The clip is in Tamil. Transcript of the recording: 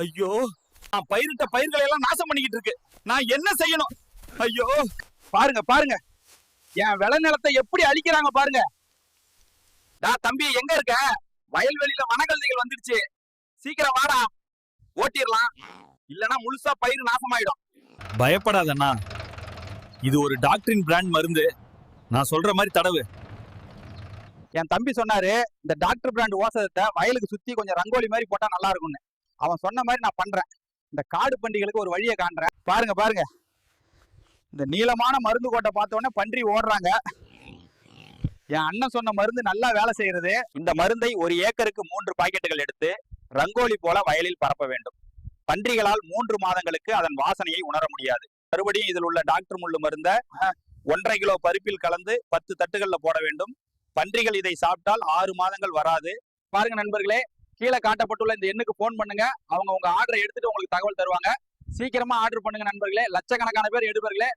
ஐயோ நான் பயிரிட்ட பயிர்களை எல்லாம் நாசம் பண்ணிக்கிட்டு இருக்கு. நான் என்ன செய்யணும்? ஐயோ பாருங்க பாருங்க. என் விளைநிலத்தை எப்படி அழிக்கிறாங்க பாருங்க. டா தம்பி எங்க இருக்க? வயல்வெளியில வனகல்விகள் வந்துடுச்சு சீக்கிரம் வாடா. ஓட்டிடலாம். இல்லனா முழுசா பயிர் நாசமாயிடும். பயப்படாதண்ணா. இது ஒரு டாக்டரின் பிராண்ட் மருந்து. நான் சொல்ற மாதிரி தடவு. என் தம்பி சொன்னாரு இந்த டாக்டர் பிராண்ட் ஓசத்தை வயலுக்கு சுத்தி கொஞ்சம் ரங்கோலி மாதிரி போட்டா நல்லா இருக்கும்னு. அவன் சொன்ன மாதிரி நான் பண்றேன். இந்த காடு பண்டிகளுக்கு ஒரு வழியை காண்றேன். பாருங்க பாருங்க. இந்த நீளமான மருந்து கோட்டை பார்த்த உடனே பன்றி ஓடுறாங்க. என் அண்ணன் சொன்ன மருந்து நல்லா வேலை செய்யறது. இந்த மருந்தை ஒரு ஏக்கருக்கு மூன்று பாக்கெட்டுகள் எடுத்து ரங்கோலி போல வயலில் பரப்ப வேண்டும். பன்றிகளால் மூன்று மாதங்களுக்கு அதன் வாசனையை உணர முடியாது. மறுபடியும் இதில் உள்ள டாக்டர் முள்ளு மருந்த ஒன்றரை கிலோ பருப்பில் கலந்து பத்து தட்டுகள்ல போட வேண்டும். பன்றிகள் இதை சாப்பிட்டால் ஆறு மாதங்கள் வராது. பாருங்க நண்பர்களே கீழே காட்டப்பட்டுள்ள இந்த எண்ணுக்கு ஃபோன் பண்ணுங்க. அவங்க உங்க ஆர்டரை எடுத்துட்டு உங்களுக்கு தகவல் தருவாங்க. சீக்கிரமா ஆர்டர் பண்ணுங்க நண்பர்களே. லட்சக்கணக்கான பேர் எடுப்பார்களே.